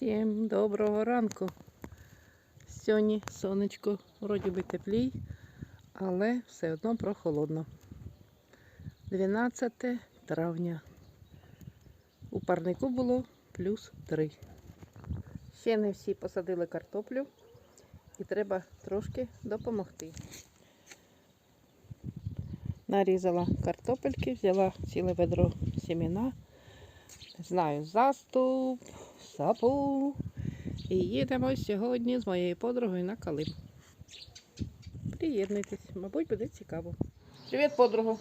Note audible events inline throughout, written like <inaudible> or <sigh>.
Всім доброго ранку. Сьогодні сонечко вроді би теплій, але все одно прохолодно. 12 травня. У парнику було плюс 3. Ще не всі посадили картоплю і треба трошки допомогти. Нарізала картопельки, взяла ціле ведро сімена. Не знаю, заступ, сапу. І їдемо сьогодні з моєю подругою на Калим. Приєднуйтесь, мабуть, буде цікаво. Привіт, подруга.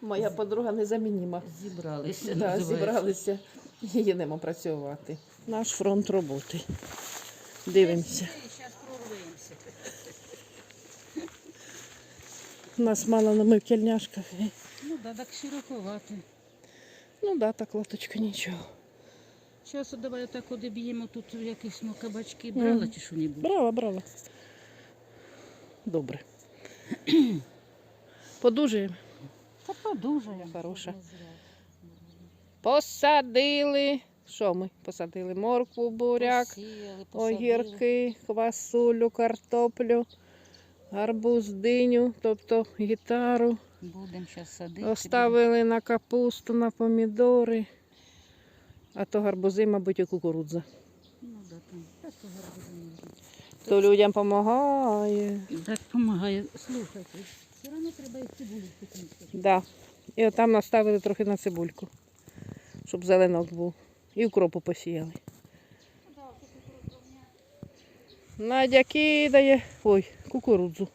Моя подруга незамінима. Зібралися. Да, зібралися і їдемо працювати. Наш фронт роботи. Дивимося. Прорвемося. Нас мало на ми в кільняшках. Ну да, так широковато. Ну да, так лоточка нічого. Зараз давай так одеб'ємо тут якісь ну, кабачки. Брала Мгм. чи що-небудь? Брала, брала. Добре. <clears throat> Подужуємо. Та подужає. Хороша. Посадили. Що ми? Посадили моркву, буряк, огірки, квасолю, картоплю, гарбуз, диню, тобто гітару. Будемо зараз садити. Оставили на капусту, на помідори. А то гарбузи, мабуть, і кукурудза. Ну да, там. Та то гарбузи не. То людям допомагає. Так допомагає. Слухайте, все одно треба їх цибулю пекнути. Да. І отам наставили трохи на цибульку, щоб зеленок був. І укропу посіяли. Надя кидає. Ой, кукурудзу.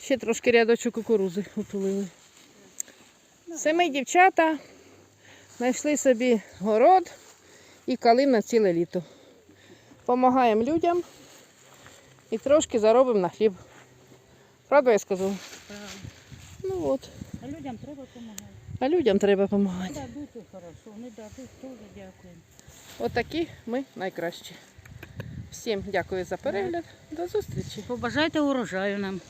Ще трошки рядочок кукурудзи утулили. Це ми, дівчата, знайшли собі город і калим на ціле літо. Помагаємо людям і трошки заробимо на хліб. Правда я сказала? Правда. Ну от. А людям треба допомагати. А людям треба допомагати. Дадуть хорошо, не дадуть, теж дякуємо. Отакі ми найкращі. Всім дякую за перегляд. До зустрічі. Побажайте урожаю нам.